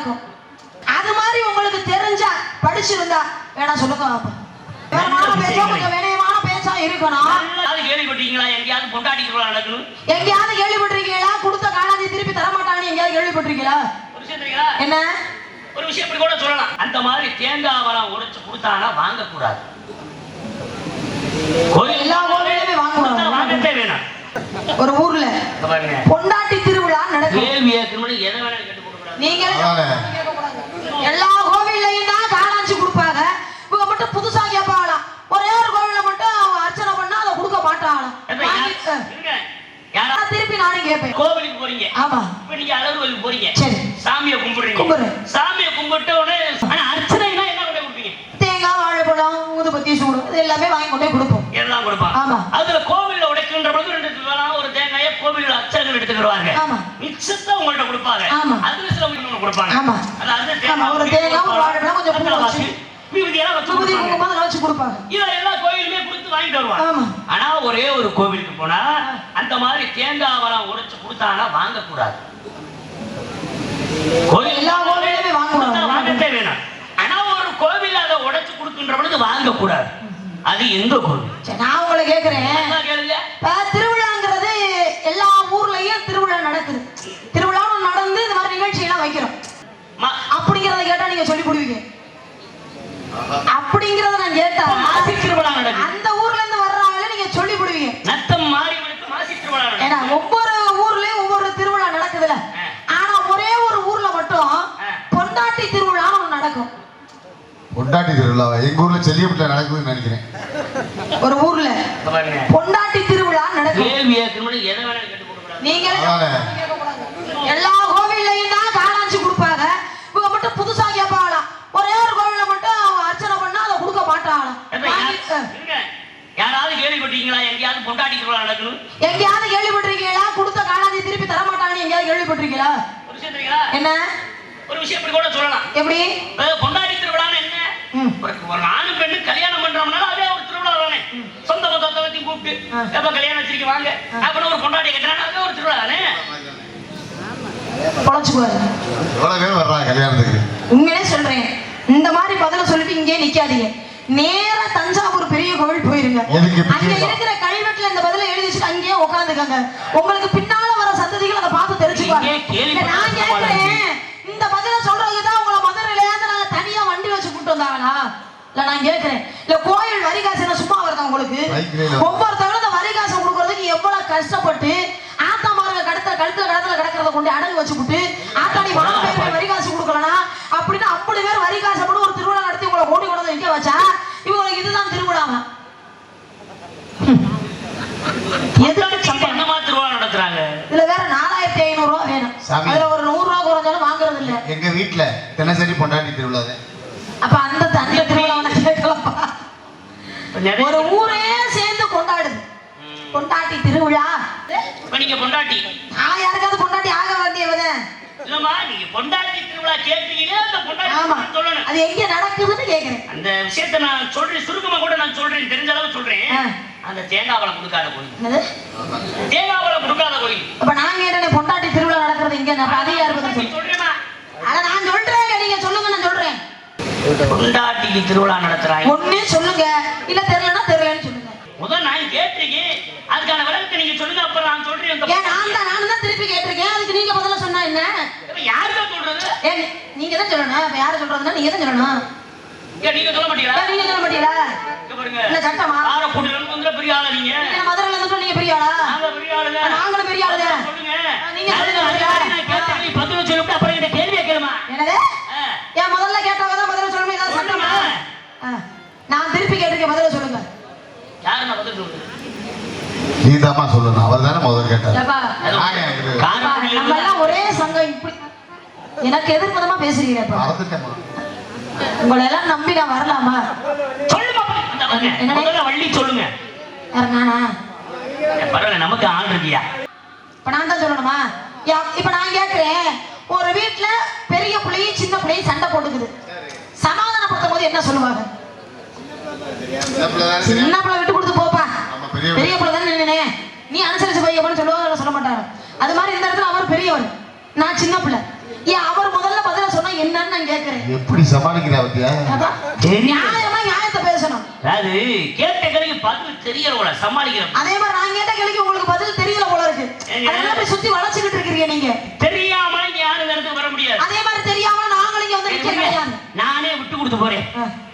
நடக்கும் அது மாதிரி உங்களுக்கு தெரிஞ்சா படிச்சிருந்தா வேணா சொல்லுங்க கொஞ்சம் வினயமான பேச்சா இருக்கணும். கேள்விப்பட்டீங்களா? எங்கேயாவது பொண்டாட்டி நடக்கணும்? எங்கேயாவது கேள்விப்பட்டிருக்கீங்களா? கொடுத்த காலாதி திருப்பி தர மாட்டாங்கன்னு எங்கேயாவது கேள்விப்பட்டிருக்கீங்களா? என்ன? ஒரு விஷயம் இப்படி கூட சொல்லலாம். அந்த மாதிரி தேங்காய் வரம் உடைச்சு கொடுத்தானா வாங்கக்கூடாது. எல்லா கோவிலுமே வாங்கக்கூடாது. வாங்கத்தே வேணாம். ஒரு ஊர்ல பொண்டாட்டி திருவிழா நடக்கும். கேள்வி கேட்கணும்னு எதை வேணாலும் அதானே. எல்லா கோவில்லையும் தான் காலாஞ்சி கொடுப்பாங்க. இவங்க மட்டும் புதுசா கேட்பாங்களாம் ஒரே ஒரு கோவில்ல மட்டும் அர்ச்சனை பண்ணா அதை கொடுக்க மாட்டாங்களாம் திருப்பி நானும் கேட்பேன் கோவிலுக்கு போறீங்க. ஆமா. இப்ப நீங்க அழகுவலுக்கு போறீங்க. சரி. சாமியை கும்பிடுறீங்க. கும்பிடுறேன். சாமியை கும்பிட்ட உடனே ஆனா அர்ச்சனைனா என்ன கொண்டு கொடுப்பீங்க? தேங்காய் வாழைப்பழம் ஊதுபத்தி சூடு இது எல்லாமே வாங்கி கொண்டே கொடுப்போம். எல்லாம் கொடுப்பாங்க ஆமா. அதுல கோவில்ல உடைக்கின்ற பொழுது ரெண்டு ஒரு தேங்காயை கோவில்ல அர்ச்சகர்கள் எடுத்துக்கிடுவாங்க ஆமா. மிச்சத்தை உங்கள்ட்ட கொடுப்பாங்க. அதுல சில இன்னொன்னு கொடுப்பாங்க. ஆமா. ஒரு தேங்காய், வாழைப்பழம், கொஞ்சம் பூ வச்சு. ஆனா ஒரே ஒரு கோவிலுக்கு போனா அந்த மாதிரி தேங்காய் வரம் உடைச்சு கொடுத்தானா வாங்கக்கூடாது. எல்லா கோவிலுமே வாங்கக்கூடாது. கொடுத்தா வாங்கத்தே வேணாம். ஆனா ஒரு கோவில் அதை உடைச்சு கொடுக்கின்ற பொழுது வாங்கக்கூடாது. அது எந்த கோவில்? நான் உங்களை கேட்கிறேன் நல்லா நீங்க சொல்லி கொடுவீங்க அப்படிங்கறத நான் கேட்டா மாசி திருவிழா அந்த ஊர்ல இருந்து வர்றவங்கள நீங்க சொல்லி கொடுவீங்க நத்தம் மாரியம்மனுக்கு மாசி திருவிழா ஏன்னா ஒவ்வொரு ஊர்லயும் ஒவ்வொரு திருவிழா நடக்குதுல. ஆனா ஒரே ஒரு ஊர்ல மட்டும். பொண்டாட்டி ஒண்ணு நடக்கும். பொண்டாட்டி திருவிழாவா? எங்க ஊர்ல செல்லியப்பட்டில நடக்குதுன்னு நினைக்கிறேன். ஒரு ஊர்ல இங்க பாருங்க. பொண்டாட்டி திருவிழா நடக்கும். நீங்களே அதானே. எல்லா கோவில்லையும் தான் காலாஞ்சி கொடுப்பாங்க இவங்க மட்டும் புதுசா கேட்பாங்களாம் ஒரே ஒரு கோவில்ல மட்டும் அவங்க அர்ச்சனை பண்ணா இருங்க. யாராவது கேள்விப்பட்டீங்களா எங்கேயாவது பொண்டாட்டி திருவிழா நடக்கணும் எங்கேயாவது கேள்விப்பட்டிருக்கீங்களா? கொடுத்த காலாஞ்சி திருப்பி தர மாட்டாங்கன்னு எங்கேயாவது கேள்விப்பட்டிருக்கீங்களா? ஒரு விஷயம் தெரியுங்களா? என்ன? ஒரு விஷயம் இப்படி கூட சொல்லலாம். எப்படி? பொண்டாட்டி திருவிழான்னு என்ன. ஒரு ஒரு ஆணு பெண்ணு கல்யாணம் பண்றோம்னால அதே ஒரு திருவிழா தானே. சொந்த பந்தத்தை வச்சு கூப்பிட்டு. எப்ப கல்யாணம் வச்சிருக்க வாங்க. அப்படின்னு ஒரு பொண்டாட்டி கட்டுறாங்க அதே ஒரு திருவிழா தானே. பொழைச்சுக்குவாரு எவ்வளவு பேர் வர்றாங்க கல்யாணத்துக்கு? உண்மையிலே சொல்றேன். இந்த மாதிரி பதில சொல்லிட்டு இங்கே நிக்காதீங்க. நேரா தஞ்சாவூர் பெரிய கோவில் போயிருங்க. அங்க? இருக்கிற கல்வெட்டுல இந்த பதில எழுதி வச்சுட்டு அங்கேயே உட்காந்துக்கங்க உங்களுக்கு பின்னால வர சந்ததிகள் அதை பார்த்து தெரிஞ்சுக்குவாங்க. நான் கேட்கிறேன். இந்த பதில சொல்றதுக்கு தான் உங்களை மதுரையில இருந்து நாங்க தனியா வண்டி வச்சு கூட்டு வந்தாங்களா? இல்ல நான் கேட்கிறேன். இல்ல கோயில் வரிகாசு சும்மா வருதா உங்களுக்கு. ஒவ்வொருத்தவங்களும் இந்த வரிகாசு கொடுக்கறதுக்கு எவ்வளவு கஷ்டப்பட்டு ஆத்தாமாருங்க கடத்த கழுத்துல கடத்துல கிடக்கிறத கொண்டு அடகு வச்சுக்கிட்டு ஆத்தாடி மாப்பிள்ளை வரிகாசு கொடுக்கலனா? அப்படின்னு அப்படி பேர் வரிகாசு போட்டு ஒரு திருவிழா நடத்தி உங்களை ஓடி கொண்டு வந்து நிக்க வச்சா இவங்களுக்கு இதுதான் திருவிழாவா எதுக்கு சம்பளம் என்னமா திருவிழா நடத்துறாங்க இதுல வேற நாலாயிரத்தி ஐநூறு ரூபா வேணும் சாமி. அதுல ஒரு நூறு ரூபா குறைஞ்சாலும் வாங்குறது இல்ல எங்க வீட்டுல தினசரி பொண்டாட்டி திருவிழா அப்ப அந்த அந்த திருவிழாவை நிறைய- ஒரு ஊரே சேர்ந்து கொண்டாடுது. கொண்டாட்டி திருவிழா. நீங்க பொண்டாட்டி. நான் யாருக்காவது கொண்டாட்டி ஆக வேண்டியவன் இல்லம்மா நீங்க பொண்டாட்டி திருவிழா கேட்டீங்களே அந்த பொண்டாட்டி சொல்லணும். அது எங்க நடக்குதுன்னு கேக்குறேன். அந்த விஷயத்தை நான் சொல்றேன் சுருக்கமா கூட நான் சொல்றேன் தெரிஞ்ச அளவு சொல்றேன். அந்த தேங்காய் பழம் கொடுக்காத கோயில். பழம் கொடுக்காத கோயில். அப்ப நான் கேட்டேன் பொண்டாட்டி திருவிழா நடக்கிறது இங்க? அப்ப அது யாரு சொல்லு சொல்றேம்மா. அத நான் சொல்றேன் நீங்க சொல்லுங்க நான் சொல்றேன். பொண்டாட்டிக்கு திருவிழா நடத்துறாங்க ஒண்ணே சொல்லுங்க. இல்ல தெரியலன்னா தெரியலன்னு சொல்லுங்க. முதல் நான் கேட்டிருக்கேன். அதுக்கான விளக்கத்தை நீங்க சொல்லுங்க அப்புறம் நான் சொல்றேன். ஏன் நான் தான் நானும் தான் திருப்பி கேட்டிருக்கேன். அதுக்கு நீங்க பதில சொன்னா என்ன? இப்ப யாருக்கா சொல்றது? நீங்க தான் சொல்லணும். அப்ப யாரு சொல்றதுன்னா நீங்க தான் சொல்லணும். ஏன் நீங்க சொல்ல மாட்டீங்களா? நீங்க சொல்ல மாட்டீங்களா? இங்க பாருங்க. இல்ல சட்டமா ஆற கூட்டிட்டு வந்து பெரிய ஆளா நீங்க? நீங்க மதுரையில இருந்து நீங்க பெரிய ஆளா? நாங்க பெரிய ஆளுங்க நாங்களும் பெரிய ஆளுங்க சொல்லுங்க. நீங்க நான் சொல்லுங்க. அதே மாதிரி நான் கேட்டேன் நீ பதில் சொல்லிவிட்டு அப்புறம் இந்த கேள்வியை கேளுமா? என்னது. ஏன் முதல்ல கேட்டவங்க தான் பதில சொல்லணும் ஏதாவது சட்டமா. நான் திருப்பி கேட்டிருக்கேன் பதில சொல்லுங்க. பதில் சொல்லுங்க நீதாம்மா சொல்லணும் அவர் தானே முதல் கேட்டார். ஒரே சங்கம் இப்படி எனக்கு எதிர்ப்பதமா பேசுறீங்கப்பா மறந்துட்டேம்மா. உங்களை எல்லாம் நம்பி நான் வரலாமா? முதல்ல வள்ளி சொல்லுங்க. யார் நானா? ஏ, பரவாயில்ல நமக்கு ஆள் இருக்கியா? இப்ப நான் தான் சொல்லணுமா? யா- இப்ப நான் கேக்குறேன். ஒரு வீட்ல பெரிய பிள்ளையும் சின்ன பிள்ளையும் சண்டை போட்டுக்குது. சமாதானப்படுத்தும் போது என்ன சொல்லுவாங்க? சின்ன பிள்ளை விட்டு கொடுத்து போப்பா. பெரிய பிள்ளை தானே நின்னே நீ அனுசரிச்சு போய் அப்படின்னு சொல்லுவாங்க சொல்ல மாட்டாங்க அது மாதிரி இந்த இடத்துல அவர் பெரியவர். நான் சின்ன பிள்ளை. ஏன் அவர் சொன்னா நான் கேட்கிறேன் எப்படி சமாளிக்கிறா பத்தியா. நியாயமா நியாயத்தை பேசணும். அதாவது கேட்ட கேள்வி பதில் தெரியல சமாளிக்கிற அதே மாதிரி நான் கேட்ட கேள்விக்கு உங்களுக்கு பதில் தெரியல போல இருக்கு. அதனால போய் சுத்தி வளைச்சுக்கிட்டு இருக்கிறீங்க நீங்க? தெரியாம இங்க யாரும் இடத்துக்கு வர முடியாது. அதே மாதிரி தெரியாம நாங்களும் இங்க வந்து நிக்க கிடையாது நானே விட்டு கொடுத்து போறேன்.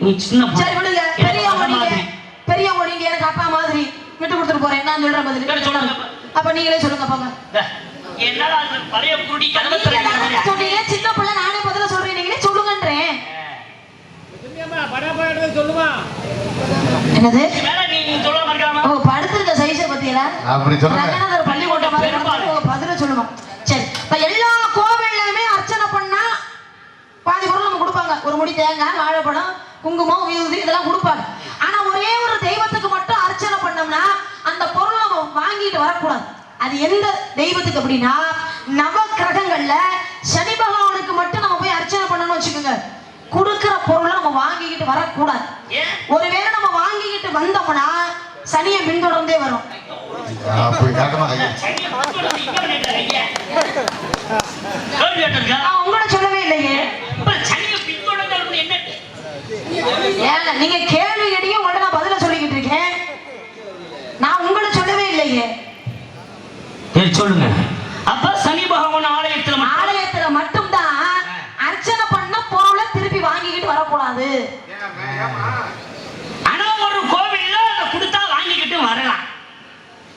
நீ சின்ன. சரி விடுங்க. எனக்கு பெரியவங்க நீங்க. மாதிரி. பெரியவங்க நீங்க எனக்கு அப்பா மாதிரி விட்டு கொடுத்துட்டு போறேன். நான் சொல்ற பதில். சொல்லுங்க. அப்ப நீங்களே சொல்லுங்க போங்க அது பழைய குருடி கதவை. சொன்னீங்க சின்ன பிள்ளை நானே பதில சொல்றேன் நீங்களே சொல்லுங்கன்றேன் சொல்லுமா என்னது? ஓ படுத்திருக்க சைஸை பத்தியில அப்படி சொல்லுங்க. பள்ளிக்கூட்டம் மாதிரி பதில சொல்லுங்க. சரி இப்ப எல்லா கோவில்லையுமே அர்ச்சனை பண்ணா பாதி பொருள் நம்ம கொடுப்பாங்க. ஒரு முடி தேங்காய் வாழைப்பழம் குங்குமம் விபூதி இதெல்லாம் கொடுப்பாங்க. ஆனா ஒரே ஒரு தெய்வத்துக்கு மட்டும் அர்ச்சனை பண்ணோம்னா அந்த பொருள் நம்ம வாங்கிட்டு வரக்கூடாது. அது எந்த தெய்வத்துக்கு அப்படின்னா நவ கிரகங்கள்ல சனி பகவானுக்கு மட்டும் நம்ம போய் அர்ச்சனை பண்ணணும்னு வச்சுக்கோங்க. கொடுக்கிற பொருளை நம்ம வாங்கிக்கிட்டு வரக்கூடாது. ஏன்? ஒருவேளை நம்ம வாங்கிக்கிட்டு வந்தோம்னா சனியை பின்தொடர்ந்தே வரும். உங்களை சொல்லவே இல்லையே. நீங்க கேள்வி கேட்டீங்க உங்கள்ட்ட நான் பதில சொல்லிக்கிட்டு இருக்கேன். நான் உங்களை சொல்லவே இல்லையே. சொல்லுங்க. அப்ப சனி பகவான் வரக்கூடாது ஆனா ஒரு கோவில்ல அதை கொடுத்தா வாங்கிக்கிட்டு வரலாம்.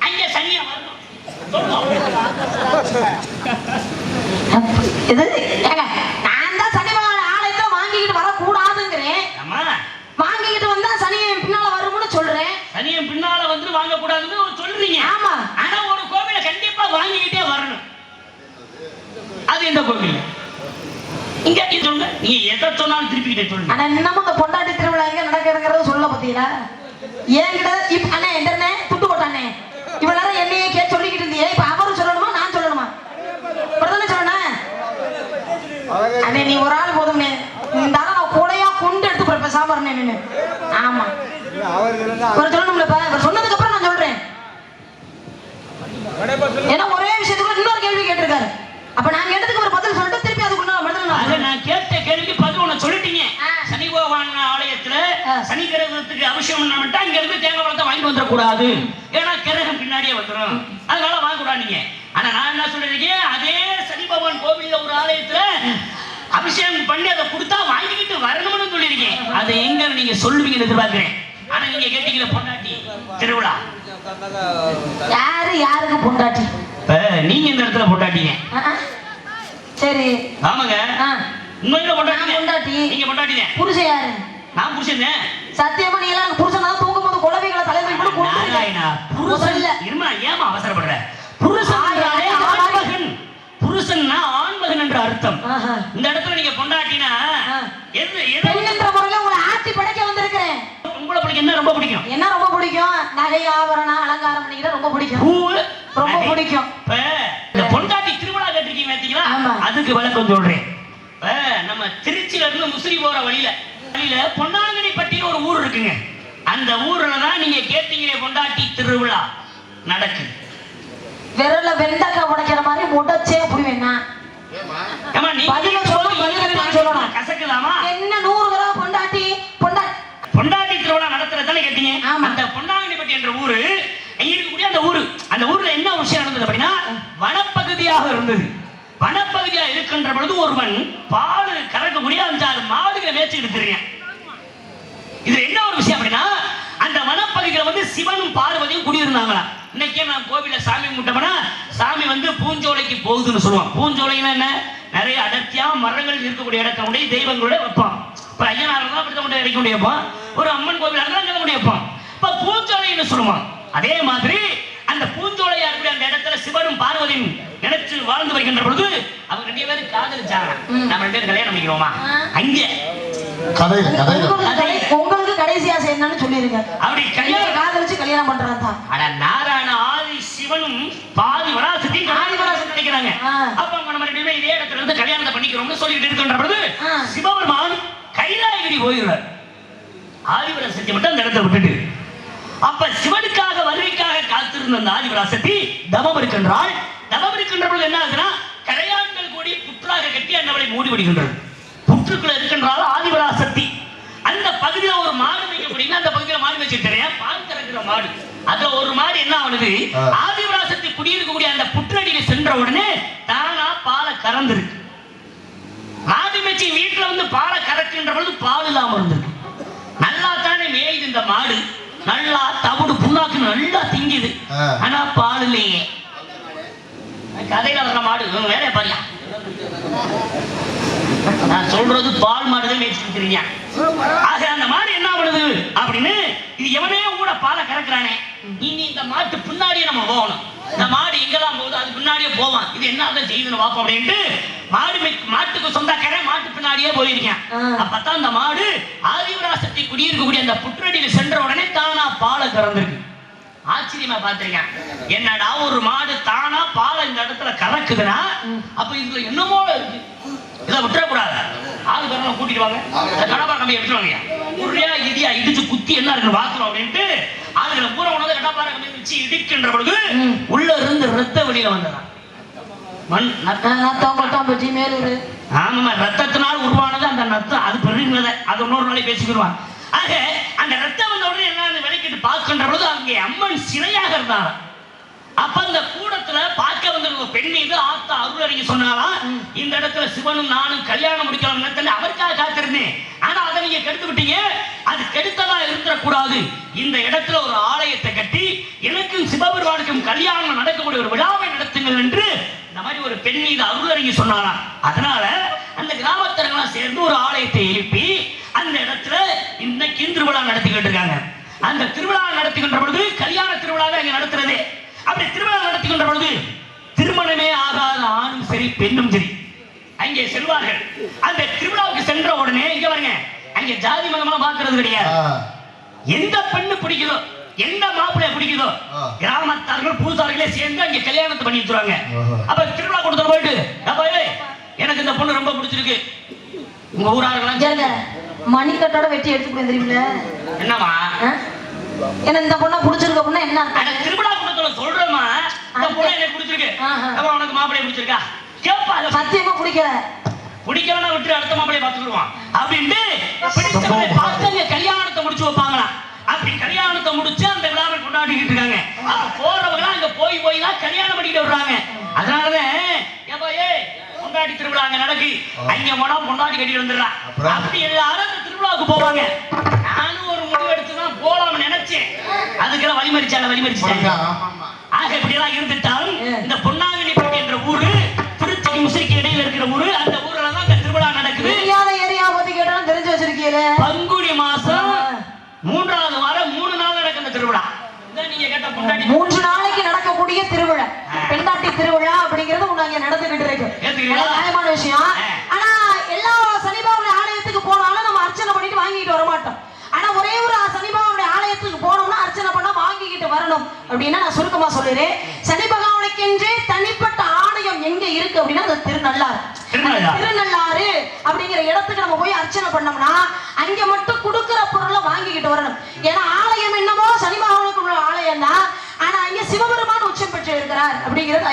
அங்க சனியா வரணும். இது நான் தான் சனி பகவான் வாங்கிக்கிட்டு வரக்கூடாதுங்கிறேன். வாங்கிக்கிட்டு வந்தா சனி என் பின்னால வரும்னு சொல்றேன். சனியன் பின்னால வந்து வாங்க கூடாதுன்னு சொல்றீங்க. ஆமா. ஆனா ஒரு கோவில கண்டிப்பா வாங்கிக்கிட்டே வரணும். அது எந்த கோவில்? இங்க சொல்லுங்க. நீங்க எதை சொன்னாலும் திருப்பிக்கிட்டே சொல்லுங்க ஆனா இன்னமும் இந்த பொண்டாட்டி திருவிழா எங்க நடக்கிறதுங்கிறத சொல்ல பாத்தீங்களா என்கிட்ட இப்ப அண்ணே என்டனே துட்டு போட்டானே. இவ்வளவு நேரம் என்னையே கேட்டு சொல்லிக்கிட்டு இருந்தியே. இப்ப அவரும் சொல்லணுமா? நான் சொல்லணுமா? இப்படிதானே சொல்லணும் அண்ணே நீ ஒரு ஆள் போதும்னே. இந்த ஆளை நான் கூடையா கொண்டு எடுத்து போற பேசாம இருந்தேன் நின்னு. ஆமா. ஒரு சொல்லணும்லப்பா இவர் சொன்னதுக்கு அப்புறம் நான் சொல்றேன். ஏன்னா ஒரே விஷயத்துக்குள்ள இன்னொரு கேள்வி கேட்டிருக்காரு. அப்ப நான் கேட்டதுக்கு ஒரு பதில் சொல்லிட்டு கேட்ட கேள்விக்கு பதில் ஒண்ணு சொல்லிட்டீங்க. சனி பகவான் ஆலயத்துல. சனி கிரகத்துக்கு அபிஷேகம் பண்ணாமட்டா இங்க இருந்து தேங்காய் பழத்தை வாங்கிட்டு வந்துடக்கூடாது. ஏன்னா கிரகம் பின்னாடியே வந்துடும் அதனால வாங்கக்கூடாது நீங்க ஆனா நான் என்ன சொல்றேன் அதே சனி பகவான் கோவில்ல ஒரு ஆலயத்துல அபிஷேகம் பண்ணி அதை கொடுத்தா வாங்கிக்கிட்டு வரணும்னு சொல்லியிருக்கேன். அதை எங்க நீங்க சொல்லுவீங்கன்னு எதிர்பார்க்கிறேன். ஆனா நீங்க கேட்டீங்களே பொண்டாட்டி திருவிழா. யாரு யாருக்கு பொண்டாட்டி? நீங்க இந்த இடத்துல பொண்டாட்டிங்க. சரி. ஆமாங்க. உண்மையில பொண்டாட்டிங்க நான் பொண்டாட்டி. நீங்க பொண்டாட்டிங்க புருஷன் யாரு? நான் புருஷன் சத்தியமா நீ எல்லாம் எனக்கு புருஷன் தான் தூங்கும் போது குழந்தைகளை தலைமை கூட நாராயணா, புருஷன் முதல்ல. இருமா ஏமா அவசரப்படுற? புருஷன் ஆண்மகன் புருஷன்னா ஆண்மகன் என்ற அர்த்தம். இந்த இடத்துல நீங்க பொண்டாட்டினா ஆ. எது என்ற முறையில உங்களை ஆட்டி படைக்க வந்திருக்கிறேன். உங்களை பிடிக்கும் என்ன ரொம்ப பிடிக்கும்? என்ன ரொம்ப பிடிக்கும்? நகை ஆபரணம் அலங்காரம் பண்ணிக்கிட்ட ரொம்ப பிடிக்கும். பூ ரொம்ப. பிடிக்கும். இந்த பொண்டாட்டி திருவிழா கேட்டிருக்கீங்க. அதுக்கு விளக்கம் சொல்றேன். திருச்சியில இருந்து முசிறி போற வழியில. வழியில பொன்னாங்கனி பட்டின்னு ஒரு ஊர் இருக்குங்க. அந்த ஊர்ல தான் நீங்க கேட்டீங்களே பொண்டாட்டி திருவிழா நடக்குது. விரல்ல வெண்டைக்காய் உடைக்கிற மாதிரி சொல்லணும். கசக்குதாமா என்ன நூறு தடவை பொண்டாட்டி பொண்டாட்டி பொண்டாட்டி திருவிழா நடத்துறதானே கேட்டீங்க? ஆமா. அந்த பொன்னாங்கனிப்பட்டி என்ற ஊரு இருக்கக்கூடிய அந்த ஊரு அந்த ஊர்ல என்ன விஷயம் நடந்தது அப்படின்னா வனப்பகுதியாக இருந்தது. வனப்பகுதியா இருக்கின்ற பொழுது ஒருவன் பால் கறக்கக்கூடிய அஞ்சாறு மாடுகளை மேய்ச்சி எடுத்துறீங்க இது என்ன ஒரு விஷயம் அப்படின்னா அந்த வனப்பகுதியில வந்து சிவனும் பார்வதியும் குடியிருந்தாங்களாம். இன்னைக்கே நான் கோவில சாமி கும்பிட்டோம்னா சாமி வந்து பூஞ்சோலைக்கு போகுதுன்னு சொல்லுவான். பூஞ்சோலைன்னா என்ன? நிறைய அடர்த்தியா மரங்கள் இருக்கக்கூடிய இடத்தினுடைய தெய்வங்களோட வைப்பான். இப்ப ஐயனார் தான் அப்படி கொண்டு இறக்க முடிய ஒரு அம்மன் கோவில் இருந்தா அங்க கொண்டு வைப்போம் இப்ப பூஞ்சோலைன்னு சொல்லுவான். அதே மாதிரி அந்த பூஞ்சோலையா இருக்கக்கூடிய அந்த இடத்துல சிவனும் பார்வதியும் வாழ்ந்து வருகின்ற பொழுது அவங்க ரெண்டு பேரும் காதலிச்சாங்க நம்ம ரெண்டு பேரும் கல்யாணம் பண்ணிக்கிறோமா? அங்கே. உங்களுக்கு கடை- உங்களுக்கு கடைசி ஆசை என்னன்னு சொல்லிருங்க. அப்படி கல்யாணம் காதலிச்சு கல்யாணம் பண்றது தான் ஆனா நாராயண ஆதி சிவனும் பாதி ஆதி வராசம் நினைக்கிறாங்க. அப்ப நம்ம ரெண்டு பேரும் இதே இடத்துல இருந்து கல்யாணத்தை பண்ணிக்கிறோம்னு சொல்லிட்டு இருக்கின்ற பொழுது. சிவபெருமான் கைலாயகிரி போயிடுறார் ஆதிவராசத்தை மட்டும் அந்த இடத்தை விட்டுட்டு. அப்ப சிவனுக்காக வருகைக்காக காத்திருந்த அந்த ஆதிவராசத்தி தவம் இருக்கின்றாள் தவம் இருக்கின்ற பொழுது என்ன ஆகுதுன்னா கரையான்கள் கூடி புற்றாக கட்டி அன்னவளை மூடி விடுகின்றது. புற்று புற்றுக்குள்ள இருக்கின்றால் ஆதிபராசக்தி. அந்த பகுதியில ஒரு மாடு மேய்க்கக்கூடியது அந்த பகுதியில மாடு தெரியும் பால் கறக்கிற மாடு. அதுல ஒரு மாடு என்ன ஆகுது. ஆதிபராசக்தி குடியிருக்கக்கூடிய அந்த புற்றடியில சென்ற உடனே தானா பாலை கறந்துருக்கு. மாடு மேய்ச்சி வீட்டுல வந்து பாலை கறக்குன்ற பொழுது பால் இல்லாம இருந்திருக்கு. நல்லா தானே மேயுது இந்த மாடு. நல்லா தவிடு புண்ணாக்கு நல்லா திங்குது. ஆனா பால் இல்லையே. கதையில வர்ற மாடு இவங்க வேலையை பாரியா நான் சொல்றது பால் மாடு தான் மேய்ச்சிட்டு இருக்கிறீங்க ஆக அந்த மாடு என்ன பண்ணுது அப்படின்னு இது எவனே கூட பாலை கறக்குறானே. இனி இந்த மாட்டு பின்னாடியே நம்ம போகணும். இந்த மாடு எங்கெல்லாம் போகுது அது பின்னாடியே போவான். இது என்ன அதை செய்யுதுன்னு பார்ப்போம் அப்படின்ட்டு மாடு மாட்டுக்கு சொந்தக்காரன் மாட்டு பின்னாடியே போயிருக்கேன். அப்பதான் அந்த மாடு ஆதிவராசத்தை குடியிருக்கக்கூடிய அந்த புற்றடியில் சென்ற உடனே தானா பாலை கறந்துருக்கு. ஆச்சரியமா பார்த்திருக்கேன். என்னடா ஒரு மாடு தானா பாலை இந்த இடத்துல கறக்குதுன்னா அப்ப இதுல என்னமோ இருக்கு. இதை விட்டுறக்கூடாது. ஆளு பேரெல்லாம் கூட்டிட்டு வாங்க. கடப்பா கம்பியை எடுத்துருவாங்க உருளையா இடியா இடிச்சு குத்தி என்ன இருக்கு பாக்குறோம் அப்படின்ட்டு ஆளுகளை பூரா உணவு கடப்பார கம்பியை வச்சு இடிக்கின்ற பொழுது. உள்ள இருந்து ரத்த வெளியில வந்ததா மண் நத்த நத்தம் கொட்டம் பற்றி மேலூர் ஆமாமா ரத்தத்தினால் உருவானது அந்த ரத்தம் அது பெருங்கதை அது இன்னொரு நாளைக்கு பேசிக்கிடுவான் ஆக அந்த ரத்தம் வந்த உடனே என்ன விளக்கிட்டு பார்க்கின்ற பொழுது அங்கே அம்மன் சிலையாக இருந்தார் அப்ப அந்த கூடத்துல பார்க்க வந்திருந்த பெண் மீது ஆத்தா அருளறிஞ சொன்னாலாம் இந்த இடத்துல சிவனும் நானும் கல்யாணம் முடிக்கலாம் நினைத்தேன் அவருக்காக காத்திருந்தேன். ஆனா அதை நீங்க கெடுத்து விட்டீங்க அது கெடுத்ததா இருந்துடக்கூடாது. இந்த இடத்துல ஒரு ஆலயத்தை கட்டி எனக்கும் சிவபெருமானுக்கும் கல்யாணம் நடக்கக்கூடிய ஒரு விழாவை நடத்துங்கள் என்று இந்த மாதிரி ஒரு பெண் மீது அருளறிஞ சொன்னாராம் அதனால அந்த கிராமத்தரெல்லாம் சேர்ந்து ஒரு ஆலயத்தை எழுப்பி அந்த இடத்துல இன்னைக்கு திருவிழா நடத்திக்கிட்டு இருக்காங்க. அந்த திருவிழா நடத்துகின்ற பொழுது கல்யாண திருவிழாவை அங்க நடத்துறதே. அப்படி திருவிழா நடத்துகின்ற பொழுது திருமணமே ஆகாத ஆணும் சரி பெண்ணும் சரி. அங்கே செல்வார்கள். அந்த திருவிழாவுக்கு சென்ற உடனே இங்க பாருங்க அங்க ஜாதி மதமெல்லாம் பார்க்கிறது கிடையாது. எந்த பெண்ணு பிடிக்குதோ எந்த மாப்பிள்ளை பிடிக்குதோ. கிராமத்தார்கள் பூசார்களே சேர்ந்து அங்க கல்யாணத்தை பண்ணி வச்சுருவாங்க. அப்ப திருவிழா கொடுத்துட்டு போயிட்டு அப்பா ஏய், எனக்கு இந்த பொண்ணு ரொம்ப பிடிச்சிருக்கு. உங்க ஊரார்களாம் ஏங்க மணிக்கட்டோட வெட்டி எடுத்துட்டு வந்துருவீங்களா என்னம்மா? ஏன்னா இந்த பொண்ணை பிடிச்சிருக்க பொண்ணு என்ன? திருவிழா கூட்டத்துல சொல்றேம்மா. இந்த அந்த- பொண்ணு எனக்கு பிடிச்சிருக்கு. ஆஹா. அப்ப உனக்கு மாப்பிள்ளை பிடிச்சிருக்கா? கேப்பா அதை சத்தியமா பிடிக்கல. பிடிக்கலன்னா விட்டு அடுத்த மாப்பிளைய பார்த்துக்கிடுவான். அப்படின்ட்டு பிடிச்சவனை பார்த்து கல்யாணத்தை முடிச்சு வைப்பாங்களாம் அப்படி கல்யாணத்தை முடிச்சு அந்த விழாவை கொண்டாடிக்கிட்டு இருக்காங்க. போறவங்க அங்க போய் போய் தான் கல்யாணம் பண்ணிட்டு வர்றாங்க. அதனாலதான் ஏப்பா ஏய் கொண்டாடி திருவிழா அங்க நடக்கு. அங்க போனா கொண்டாடி கட்டிட்டு வந்துடுறான்? அப்படி எல்லாரும் அந்த திருவிழாவுக்கு போவாங்க. நானும் ஒரு முடிவு எடுத்து தான் போலாம்னு நினைச்சேன். அதுக்கெல்லாம் வழிமறிச்சால ஆமா. ஆக இப்படியெல்லாம் இருந்துட்டாலும் இந்த பொன்னாங்கண்ணிப்பட்டி என்ற ஊரு திருச்சி முசிறிக்கு இடையில இருக்கிற ஊரு அந்த ஊர்ல தான் இந்த திருவிழா நடக்குது. தெரியாத ஏரியா பத்தி கேட்டாலும் தெரிஞ்சு வச்சிருக்கீங்களே? பங்குனி மாசம் மூன்றாவது வாரம் மூணு நாள் நடக்கும் இந்த திருவிழா. நீங்க கேட்ட பொண்டாட்டி. மூன்று நாளைக்கு நடக்கக்கூடிய திருவிழா பெண்டாட்டி திருவிழா நடந்துகிட்டு இருக்கு நியாயமான விஷயம். ஆனா எல்லா சனிபாவுடைய ஆலயத்துக்கு போனாலும் நம்ம அர்ச்சனை பண்ணிட்டு வாங்கிட்டு வர மாட்டோம். ஆனா ஒரே ஒரு சனிபாவுடைய ஆலயத்துக்கு போனோம்னா அர்ச்சனை பண்ண வாங்கிக்கிட்டு வரணும் அப்படின்னா நான் சுருக்கமா சொல்லிடுறேன் சனி பகவானுக்கென்றே தனிப்பட்ட ஆலயம் எங்க இருக்கு அப்படின்னா அது திருநள்ளாறு. திருநள்ளாறு. அப்படிங்கிற இடத்துக்கு நம்ம போய் அர்ச்சனை பண்ணோம்னா அங்க மட்டும் கொடுக்கிற பொருளை வாங்கிக்கிட்டு வரணும். ஏன்னா ஆலயம் என்னமோ சனி பகவானுக்கு உள்ள ஆலயம் தான் ஆனா இங்க சிவபெருமான் உச்சம் பெற்று இருக்கிறார்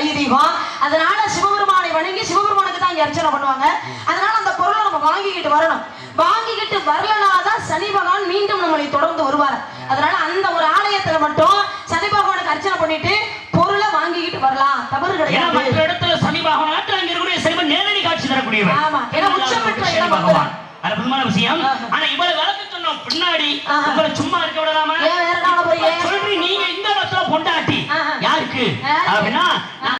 ஐதீகம் அதனால சிவபெருமானை வணங்கி சிவபெருமானுக்கு தான் இங்க அர்ச்சனை பண்ணுவாங்க. அதனால அந்த பொருளை நம்ம வாங்கிக்கிட்டு வரணும். வாங்கிக்கிட்டு வரலனா தான் சனி பகவான் மீண்டும் நம்மளை தொடர்ந்து வருவார். அதனால அந்த ஒரு ஆலயத்துல மட்டும் சனி பகவானுக்கு அர்ச்சனை பண்ணிட்டு பொருளை வாங்கிக்கிட்டு வரலாம். தவறு மற்ற கிடையாது. இடத்துல சனி பகவான் அங்க இருக்கக்கூடிய நேரடி காட்சி தரக்கூடியவர். ஆமா. ஏன்னா உச்சம் பெற்ற இடம் பகவான். அற்புதமான விஷயம். ஆனா இவ்வளவு விளக்கு சொன்னோம் பின்னாடி. உங்களை சும்மா இருக்க விடலாமா? சொல்றீங்க நீங்க இந்த இடத்துல பொண்டாட்டி. யாருக்கு? அப்படின்னா